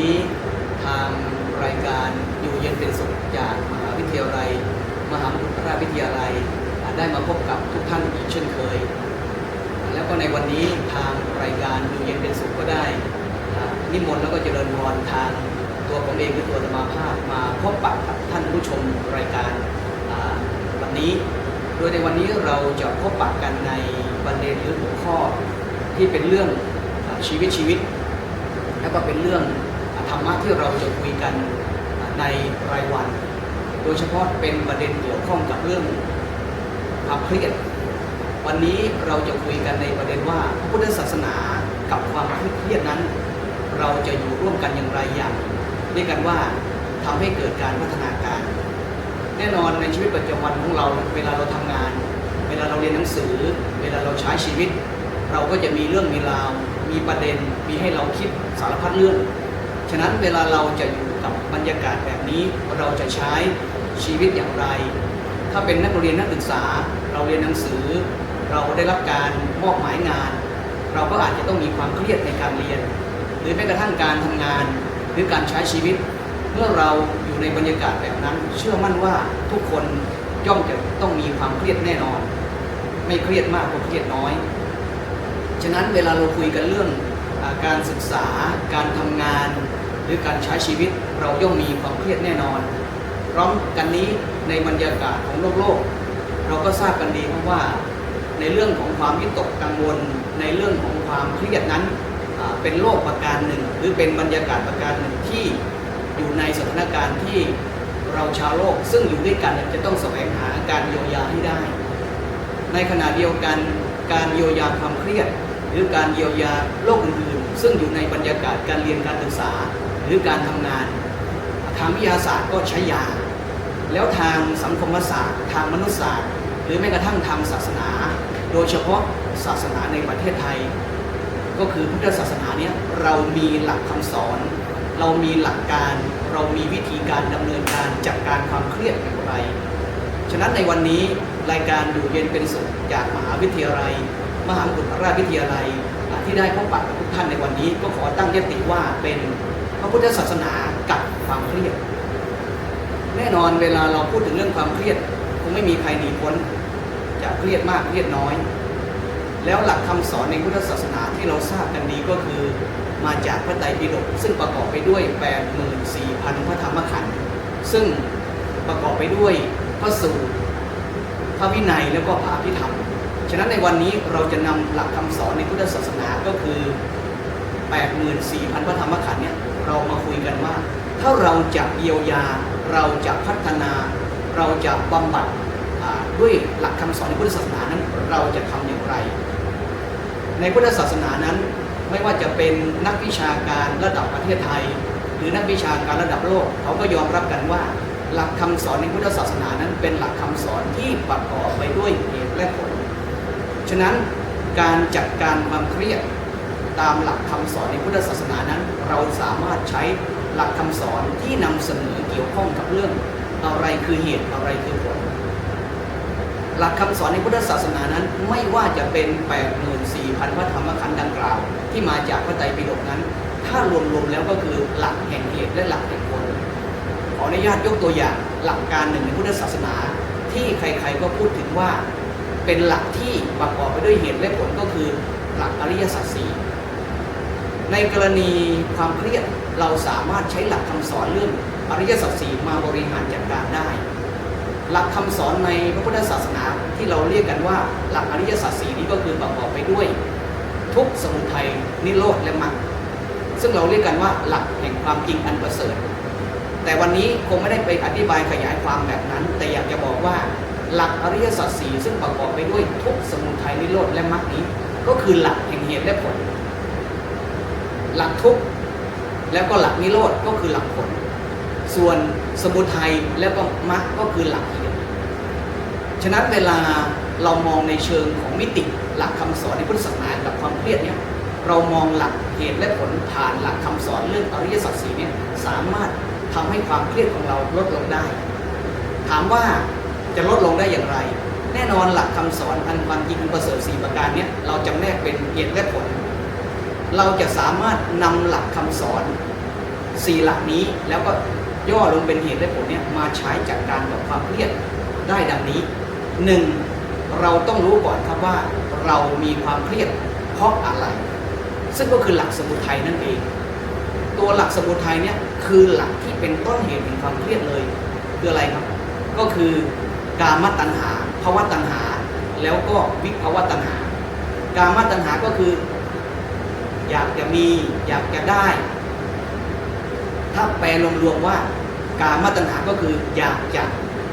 นี้ทางรายการอยู่เย็นเป็นสุขจากมหาวิทยาลัย มหามกุฏราชวิทยาลัยอ่าได้มาพบกับทุกท่านอีกเช่นเคย แล้วก็ในวันนี้ทางรายการอยู่เย็นเป็นสุขก็ได้ นิมนต์แล้วก็เจริญพรทางตัวผมเองคือตัวธรรมาภาพมาพบปะกับท่านผู้ชมรายการวันนี้ โดยในวันนี้เราจะพบปะกันในประเด็นหรือหัวข้อที่เป็นเรื่องอชีวิตชีวิต แล้วก็เป็นเรื่อง ธรรมะที่เราจะคุยกันในรายวัน โดยเฉพาะเป็นประเด็นเกี่ยวข้องกับเรื่องความเครียด วันนี้เราจะคุยกันในประเด็นว่าพุทธศาสนากับความเครียดนั้น เราจะอยู่ร่วมกันอย่างไรอย่างเรียกกันว่าทำให้เกิดการพัฒนาการ แน่นอนในชีวิตประจำวันของเราเวลาเราทำงาน เวลาเราเรียนหนังสือ เวลาเราใช้ชีวิต เราก็จะมีเรื่องมีราวมีประเด็นมีให้เราคิดสารพัดเรื่อง ฉะนั้นเวลาเราจะอยู่กับบรรยากาศแบบนี้เราจะใช้ชีวิตอย่างไร ถ้าเป็นนักเรียนนักศึกษา เราเรียนหนังสือ เราได้รับการมอบหมายงาน เราก็อาจจะต้องมีความเครียดในการเรียน หรือแม้กระทั่งการทำงาน หรือการใช้ชีวิต เมื่อเราอยู่ในบรรยากาศแบบนั้น เชื่อมั่นว่าทุกคนย่อมจะต้องมีความเครียดแน่นอน ไม่เครียดมากก็เครียดน้อย ฉะนั้นเวลาเราคุยกันเรื่องอการศึกษาการทำงาน รือการใช้ชีวิตเราย่อมมีความเครียดแน่นอน พร้อมกันนี้ในบรรยากาศของโลกโลก เราก็ทราบกันดีเพราะว่า ในเรื่องของความวิตกกังวล ในเรื่องของความเครียดนั้นเป็นโลกประการหนึ่ง หรือเป็นบรรยากาศประการหนึ่งที่อยู่ในสถานการณ์ที่เราชาวโลกซึ่งอยู่ด้วยกันจะต้องแสวงหาการเยียวยาให้ได้ ในขณะเดียวกันการเยียวยาความเครียด หรือการเยียวยาโรคอื่นๆ ซึ่งอยู่ในบรรยากาศการเรียนการศึกษา รือการทำงาน ทางวิทยาศาสตร์ก็ใช้ยา แล้วทางสังคมศาสตร์ ทางมนุษยศาสตร์ หรือแม้กระทั่งทางศาสนา โดยเฉพาะศาสนาในประเทศไทย ก็คือพุทธศาสนาเนี้ยเรามีหลักคำสอน เรามีหลักการเรามีวิธีการดำเนินการจัดการความเครียดอย่างไร ฉะนั้นในวันนี้รายการอยู่เย็นเป็นสุขจากมหาวิทยาลัย มหามกุฏราชวิทยาลัยที่ได้พบปะกับทุกท่านในวันนี้ก็ขอตั้งยติว่าเป็น พระพุทธศาสนากับความเครียด แน่นอนเวลาเราพูดถึงเรื่องความเครียดคงไม่มีใครหนีพ้นจะเครียดมากเครียดน้อย แล้วหลักคำสอนในพุทธศาสนาที่เราทราบกันดีก็คือมาจากพระไตรปิฎกซึ่งประกอบไปด้วย 84,000 พระธรรมขันธ์ซึ่งประกอบไปด้วยพระสูตรพระวินัยแล้วก็พระอภิธรรม ฉะนั้นในวันนี้เราจะนำหลักคำสอนในพุทธศาสนาก็คือ 84,000 พระธรรมขันธ์เนี่ยเรามาคุยกันว่า ถ้าเราจะเยียวยา เราจะพัฒนา เราจะบำบัดด้วยหลักคำสอนในพุทธศาสนานั้น เราจะทำอย่างไร ในพุทธศาสนานั้นไม่ว่าจะเป็นนักวิชาการระดับประเทศไทย หรือนักวิชาการระดับโลก เขาก็ยอมรับกันว่าหลักคำสอนในพุทธศาสนานั้น เป็นหลักคำสอนที่ประกอบไปด้วยเหตุและผล ฉะนั้นการจัดการความเครียดตามหลักคำสอนในพุทธศาสนานั้น เราสามารถใช้ หลักคำสอนที่นำเสนอเกี่ยวข้องกับเรื่องอะไรคือเหตุอะไรคือผล หลักคำสอนในพุทธศาสนานั้น ไม่ว่าจะเป็น84,000พระธรรมขันธ์ดังกล่าว ที่มาจากพระไตรปิฎกนั้น ถ้ารวมๆแล้วก็คือหลักแห่งเหตุและหลักแห่งผลขออนุญาตยกตัวอย่างหลักการหนึ่งในพุทธศาสนา ที่ใครๆก็พูดถึงว่าเป็นหลักที่ประกอบไปด้วยเหตุและผลก็คือหลักอริยสัจสี่ในกรณีความเครียด เราสามารถใช้หลักคำสอนเรื่องอริยสัจสี่มาบริหารจัดการได้ หลักคำสอนในพระพุทธศาสนาที่เราเรียกกันว่าหลักอริยสัจสี่นี้ก็คือประกอบไปด้วย ทุกข์สมุทัยนิโรธและมรรคซึ่งเราเรียกกันว่าหลักแห่งความจริงอันประเสริฐ แต่วันนี้คงไม่ได้ไปอธิบายขยายความแบบนั้น แต่อยากจะบอกว่าหลักอริยสัจสี่ซึ่งประกอบไปด้วยทุกข์สมุทัยนิโรธและมรรคนี้ ก็คือหลักแห่งเหตุและผล หลักทุกข์ แล้วก็หลักนิโรธก็คือหลักผล ส่วนสมุทัยแล้วก็มรรคก็คือหลักเหตุฉะนั้นเวลาเรามองในเชิงของมิติหลักคำสอนในพุทธศาสนากับความเครียดเนี่ยเรามองหลักเหตุและผลผ่านหลักคำสอนเรื่องอริยสัจสี่เนี่ยสามารถทำให้ความเครียดของเราลดลงได้ ถามว่าจะลดลงได้อย่างไร แน่นอนหลักคำสอนอันความจริงประเสริฐสีประการเนี่ยเราจำแนกเป็นเหตุและผล เราจะสามารถนำหลักคำสอนสี่หลักนี้แล้วก็ย่อลงเป็นเหตุและผลเนี่ยมาใช้จัดการกับความเครียดได้ดังนี้หนึ่งเราต้องรู้ก่อนครับว่าเรามีความเครียดเพราะอะไร ซึ่งก็คือหลักสมุทัยนั่นเอง ตัวหลักสมุทัยเนี่ยคือหลักที่เป็นต้นเหตุแห่งความเครียดเลยคืออะไรครับ ก็คือกามตัณหาภาวะตัณหา แล้วก็วิภาวะตัณหา กามตัณหาก็คือ อยากจะมี อยากจะได้ ถ้าแปลรวมๆว่า การมตัณหาก็คืออยากจะ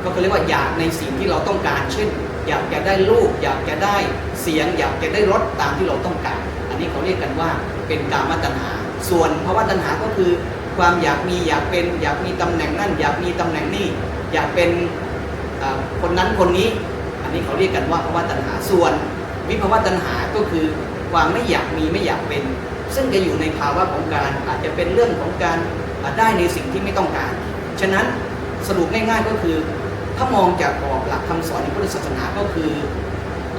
ก็คือเรียกว่าอยากในสิ่งที่เราต้องการ เช่น อยากจะได้ลูก อยากจะได้เสียง อยากจะได้รถตามที่เราต้องการ อันนี้เขาเรียกกันว่าเป็นการมตัณหาส่วนภาวะตัณหาก็คือความอยากมีอยากเป็นอยากมีตำแหน่งนั่น อยากมีตำแหน่งนี่อยากเป็นคนนั้นคนนี้ อันนี้เขาเรียกกันว่าภาวะตัณหาส่วน วิภาวะตัณหาก็คือความไม่อยากมีไม่อยากเป็น ซึ่งจะอยู่ในภาวะของการอาจจะเป็นเรื่องของการอ่าได้ในสิ่งที่ไม่ต้องการ ฉะนั้นสรุปง่ายๆก็คือ ถ้ามองจากกรอบหลักคำสอนในพุทธศาสนาก็คือ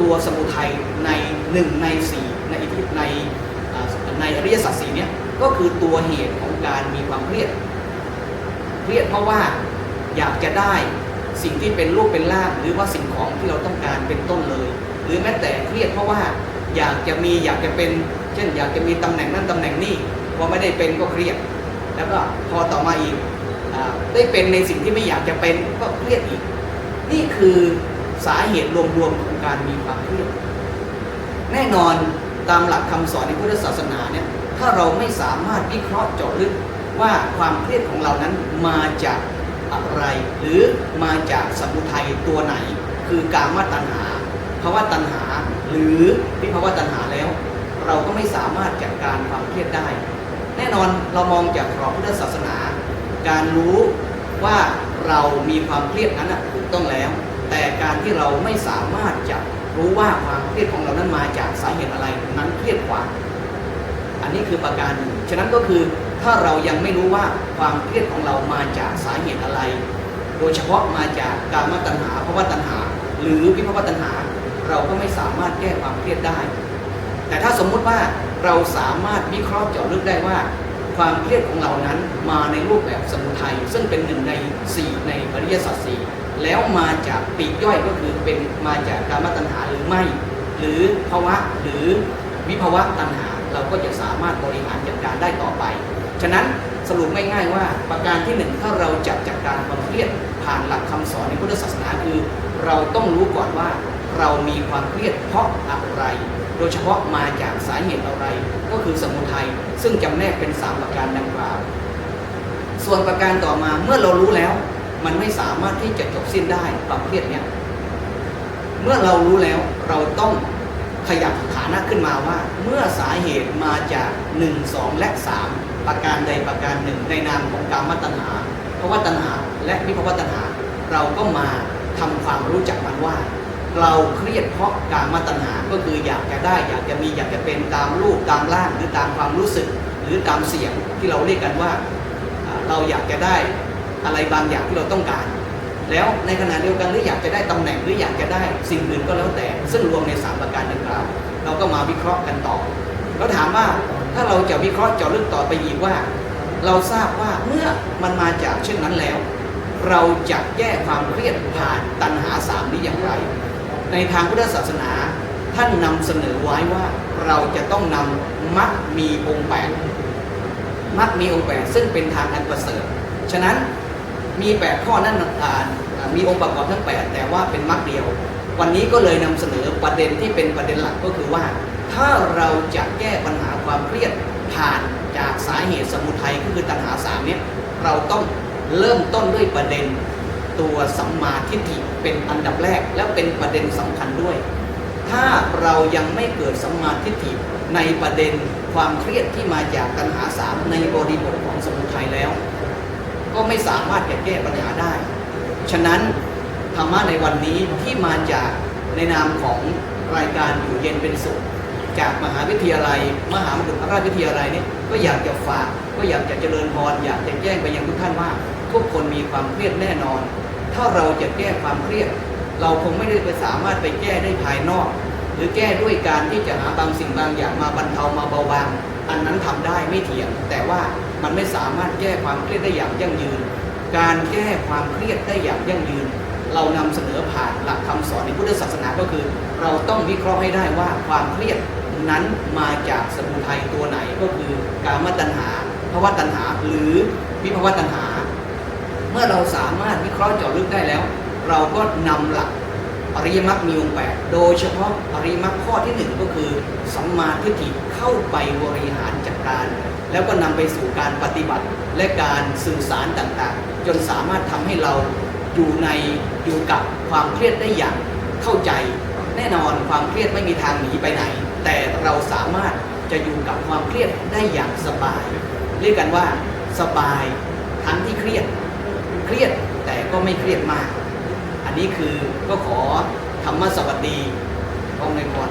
ตัวสมุทัยในหนึ่งในสี่ในอิทธิในในอริยสัจสี่เนี้ยก็คือตัวเหตุของการมีความเครียดเครียดเพราะว่าอยากจะได้สิ่งที่เป็นรูปเป็นร่างหรือว่าสิ่งของที่เราต้องการเป็นต้นเลย หรือแม้แต่เครียดเพราะว่าอยากจะมีอยากจะเป็นเช่นอยากจะมีตำแหน่งนั้นตำแหน่งนี้พอไม่ได้เป็นก็เครียด แล้วก็พอต่อมาอีกอได้เป็นในสิ่งที่ไม่อยากจะเป็นก็เครียดอีก นี่คือสาเหตุรวมๆของการมีความเครียด แน่นอนตามหลักคำสอนในพุทธศาสนาเนี่ยถ้าเราไม่สามารถวิเคราะห์เจาะลึกว่าความเครียดของเรานั้นมาจากอะไร หรือมาจากสมุทัยตัวไหน คือกามตัณหาภาวะตัณหา หรือวิภาวะตัณหาแล้ว เราก็ไม่สามารถจัดการความเครียดได้ แน่นอนเรามองจากกรอบพุทธศาสนา การรู้ว่าเรามีความเครียดนั้นถูกต้องแล้ว แต่การที่เราไม่สามารถจะรู้ว่าความเครียดของเรานั้นมาจากสาเหตุอะไรนั้นเครียดกว่า อันนี้คือประการหนึ่งฉะนั้นก็คือถ้าเรายังไม่รู้ว่าความเครียดของเรามาจากสาเหตุอะไร โดยเฉพาะมาจากการมตัณหาภาวะตัณหา หรือวิภาวะตัณหา เราก็ไม่สามารถแก้ความเครียดได้ แต่ถ้าสมมุติว่าเราสามารถวิเคราะห์เจาะลึกได้ว่า ความเครียดของเรานั้นมาในรูปแบบสมุทัยซึ่งเป็นหนึ่งในสี่ในอริยสัจสี่แล้วมาจากปีกย่อยก็คือเป็นมาจากกามตัณหาหรือไม่ หรือภาวะหรือวิภาวะตัณหาเราก็จะสามารถบริหารจัดการได้ต่อไป ฉะนั้นสรุปง่ายๆว่าประการที่หนึ่งถ้าเราจัดจัดการความเครียดผ่านหลักคำสอนในพุทธศาสนาคือ เราต้องรู้ก่อนว่าเรามีความเครียดเพราะอะไร โดยเฉพาะมาจากสาเหตุอะไร ก็คือสมุทัยซึ่งจำแนกเป็นสามประการดังกล่าว ส่วนประการต่อมาเมื่อเรารู้แล้ว มันไม่สามารถที่จะจบสิ้นได้ความเครียดเนี้ยเมื่อเรารู้แล้วเราต้องขยับฐานะขึ้นมาว่า เมื่อสาเหตุมาจาก 1 2 และ 3 ประการใดประการหนึ่ง ในนามของกามตัณหาภาวะตัณหาและวิภวตัณหา เราก็มาทำความรู้จักมันว่า เราเครียดเพราะการมตัณหาก็คืออยากจะได้ อยากจะมีอยากจะเป็นตามรูปตามร่างหรือตามความรู้สึก หรือตามเสียงที่เราเรียกกันว่าเราอยากจะได้อะไรบางอย่างที่เราต้องการ แล้วในขณะเดียวกันหรืออยากจะได้ตำแหน่งหรืออยากจะได้สิ่งอื่นก็แล้วแต่ ซึ่งรวมในสามประการดังกล่าวเราก็มาวิเคราะห์กันต่อแล้วถามว่าถ้าเราจะวิเคราะห์เจาะลึกต่อไปอีกว่า เราทราบว่าเมื่อมันมาจากเช่นนั้นแล้ว เราจะแก้ความเครียดผ่านตัณหาสามนี้อย่างไร ในทางพุทธศาสนา ท่านนำเสนอไว้ว่าเราจะต้องนำมัดมีองค์แปดมัดมีองค์แปดซึ่งเป็นทางอันประเสริฐฉะนั้นมี8ข้อนั้นอ่าอ่ามีองค์ประกอบทั้ง8แต่ว่าเป็นมัดเดียว วันนี้ก็เลยนำเสนอประเด็นที่เป็นประเด็นหลักก็คือว่า ถ้าเราจะแก้ปัญหาความเครียดผ่านจากสาเหตุสมุทัยก็คือตัณหาสามเนี่ยเราต้องเริ่มต้นด้วยประเด็น ตัวสัมมาทิฏฐิเป็นอันดับแรกและเป็นประเด็นสำคัญด้วย ถ้าเรายังไม่เกิดสัมมาทิฏฐิในประเด็นความเครียดที่มาจากตัณหาสามในบริบทของสมุทัยแล้ว ก็ไม่สามารถจะแก้ปัญหาได้ ฉะนั้นธรรมะในวันนี้ที่มาจากในนามของรายการอยู่เย็นเป็นสุขจากมหาวิทยาลัย มหามกุฏราชวิทยาลัยนี่ก็อยากจะฝาก ก็อยากจะเจริญพรอยากจะแจ้งไปยังทุกท่านว่า ทุกคนมีความเครียดแน่นอน ถ้าเราจะแก้ความเครียด เราคงไม่ได้ไปสามารถไปแก้ได้ภายนอก หรือแก้ด้วยการที่จะหาบางสิ่งบางอย่างมาบรรเทามาเบาบางอันนั้นทำได้ไม่เถียง แต่ว่ามันไม่สามารถแก้ความเครียดได้อย่างยั่งยืน การแก้ความเครียดได้อย่างยั่งยืน เรานำเสนอผ่านหลักคำสอนในพุทธศาสนาก็คือ เราต้องวิเคราะห์ให้ได้ว่าความเครียดนั้นมาจากสมุทัยตัวไหนก็คือกามตัณหาภวตัณหาหรือวิภวตัณหา เมื่อเราสามารถวิเคราะห์เจาะลึกได้แล้ว เราก็นำหลักอริยมรรคมีองค์แปดโดยเฉพาะอริยมรรคข้อที่หนึ่งก็คือสัมมาทิฏฐิเข้าไปบริหารจัดการ แล้วก็นำไปสู่การปฏิบัติและการสื่อสารต่างๆ จนสามารถทำให้เราอยู่ในอยู่กับความเครียดได้อย่างเข้าใจ แน่นอนความเครียดไม่มีทางหนีไปไหน แต่เราสามารถจะอยู่กับความเครียดได้อย่างสบาย เรียกกันว่าสบายทั้งที่เครียด เครียดแต่ก็ไม่เครียดมาก อันนี้คือก็ขอธรรมสวัสดีกองในพร